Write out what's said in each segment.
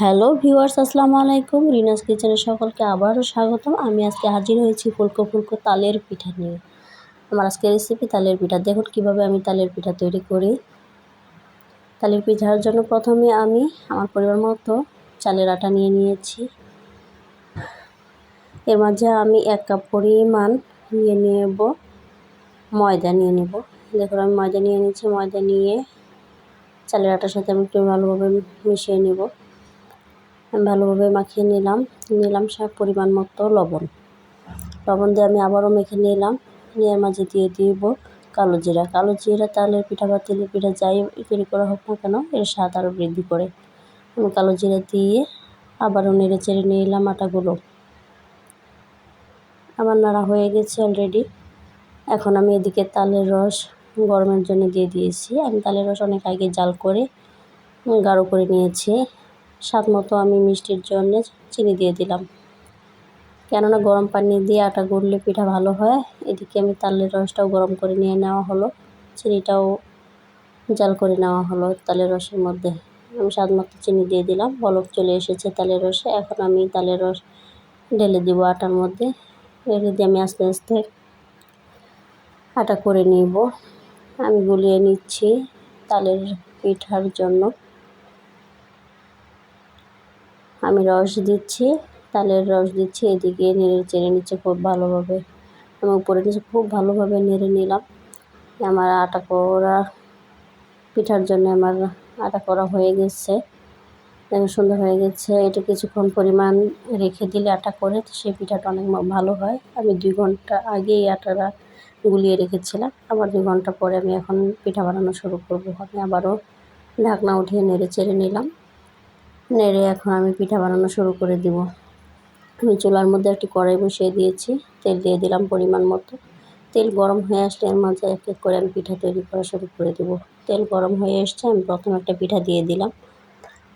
Hello viewers, আসসালামু আলাইকুম। রিনাস কিচেনের সকলকে আবারও স্বাগতম। আমি আজকে হাজির হয়েছি ফুলকো ফুলকো তালের পিঠা নিয়ে। আমার আজকে রেসিপি তালের পিঠা। দেখুন কীভাবে আমি তালের পিঠা তৈরি করি। তালের পিঠার জন্য প্রথমে আমি আমার পরিবার মতো চালের আটা নিয়ে নিয়েছি। এর মাঝে আমি এক কাপ পরিমাণ নিয়ে নেব ময়দা নিয়ে নেব। দেখুন আমি ময়দা নিয়ে নিয়েছি। ময়দা নিয়ে চালের আটার সাথে আমি একটু ভালোভাবে মিশিয়ে নেব। ভালোভাবে মাখিয়ে নিলাম। নিলাম সব পরিমাণ মতো লবণ। লবণ দিয়ে আমি আবারও মেখে নিলাম। নিয়ে মাঝে দিয়ে দিব কালো জিরা। কালো জিরা তালের পিঠা বা তেলের পিঠা যাই তৈরি করা হোক না কেন, এর স্বাদ আরও বৃদ্ধি করে। আমি কালো জিরা দিয়ে আবারও নেড়ে চেড়ে নিলাম আটাগুলো। আমার নাড়া হয়ে গেছে অলরেডি এখন আমি এদিকে তালের রস গরমের জন্য দিয়ে দিয়েছি। আমি তালের রস অনেক আগে জাল করে গাঢ় করে নিয়েছি। স্বাদ মতো আমি মিষ্টির জন্য চিনি দিয়ে দিলাম। কেননা গরম পানি দিয়ে আটা গুললে পিঠা ভালো হয়, এদিকে আমি তালের রসটাও গরম করে নিয়ে নেওয়া হলো, চিনিটাও জাল করে নেওয়া হলো তালের রসের মধ্যে। আমি স্বাদ মতো চিনি দিয়ে দিলাম, বলক চলে এসেছে তালের রসে, এখন আমি তালের রস ঢেলে দিব আটার মধ্যে। ঢেলে দিয়ে আমি আস্তে আস্তে আটা করে নিব, আমি গুলিয়ে নিচ্ছি তালের পিঠার জন্য। আমি রস দিচ্ছি, তালের রস দিচ্ছি, এদিকে নেড়ে চেড়ে নিচ্ছে খুব ভালোভাবে। আমি উপরে নিচে খুব ভালোভাবে নেড়ে নিলাম। আমার আটা করা, পিঠার জন্য আমার আটা করা হয়ে গেছে। সুন্দর হয়ে গেছে। এটা কিছুক্ষণ পরিমাণ রেখে দিলে আটা করে সেই পিঠাটা অনেক ভালো হয়। আমি দুই ঘণ্টা আগেই আটাটা গুলিয়ে রেখেছিলাম। আবার দুই ঘণ্টা পরে আমি এখন পিঠা বানানো শুরু করব। আমি আবারও ঢাকনা উঠিয়ে নেড়ে চেড়ে নিলাম। নেড়ে এখন আমি পিঠা বানানো শুরু করে দিব। আমি চুলার মধ্যে একটি কড়াই বসিয়ে দিয়েছি। তেল দিয়ে দিলাম পরিমাণ মতো। তেল গরম হয়ে আসলে এর মাঝে এক এক করে আমি পিঠা তৈরি করা শুরু করে দেব। তেল গরম হয়ে এসছে, আমি প্রথম একটা পিঠা দিয়ে দিলাম।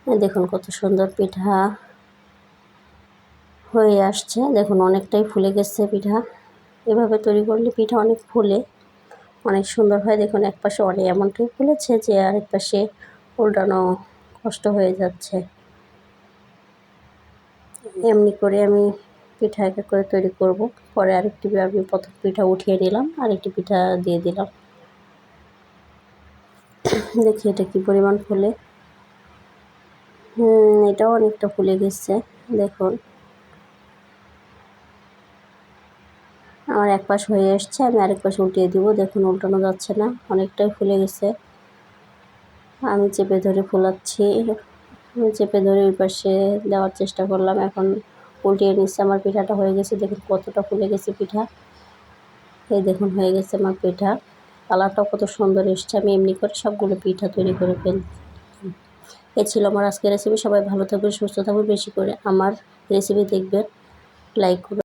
দেখুন কত সুন্দর পিঠা হয়ে আসছে। দেখুন অনেকটাই ফুলে গেছে পিঠা। এভাবে তৈরি করলে পিঠা অনেক ফুলে। অনেক সুন্দর হয়। দেখুন এক পাশে অনেক এমনটাই ফুলেছে যে আরেক পাশে উল্টানো কষ্ট হয়ে যাচ্ছে। এমনি করে আমি পিঠা এক করে তৈরি করব। পরে আরেকটি আমি প্রথম পিঠা উঠিয়ে নিলাম, আরেকটি পিঠা দিয়ে দিলাম। দেখি এটা কি পরিমাণ ফুলে। হুম, এটাও অনেকটা ফুলে গেছে, দেখুন। আমার এক পাশ হয়ে এসছে আমি আরেক পাশ উল্টিয়ে দিব, দেখুন উল্টানো যাচ্ছে না, অনেকটাই ফুলে গেছে। আমি চেপে ধরে ফোলাচ্ছি। চেপে ধরে ওই পাশে দেওয়ার চেষ্টা করলাম। এখন উল্টিয়ে নিচ্ছে, আমার পিঠাটা হয়ে গেছে। দেখুন কতটা ফুলে গেছে পিঠা। এই দেখুন, হয়ে গেছে আমার পিঠা। কালারটাও কত সুন্দর এসছে। আমি এমনি করে সবগুলো পিঠা তৈরি করে ফেলি। এ ছিল আমার আজকের রেসিপি সবাই ভালো থাকবে সুস্থ থাকবে বেশি করে আমার রেসিপি দেখবেন। লাইক করবেন।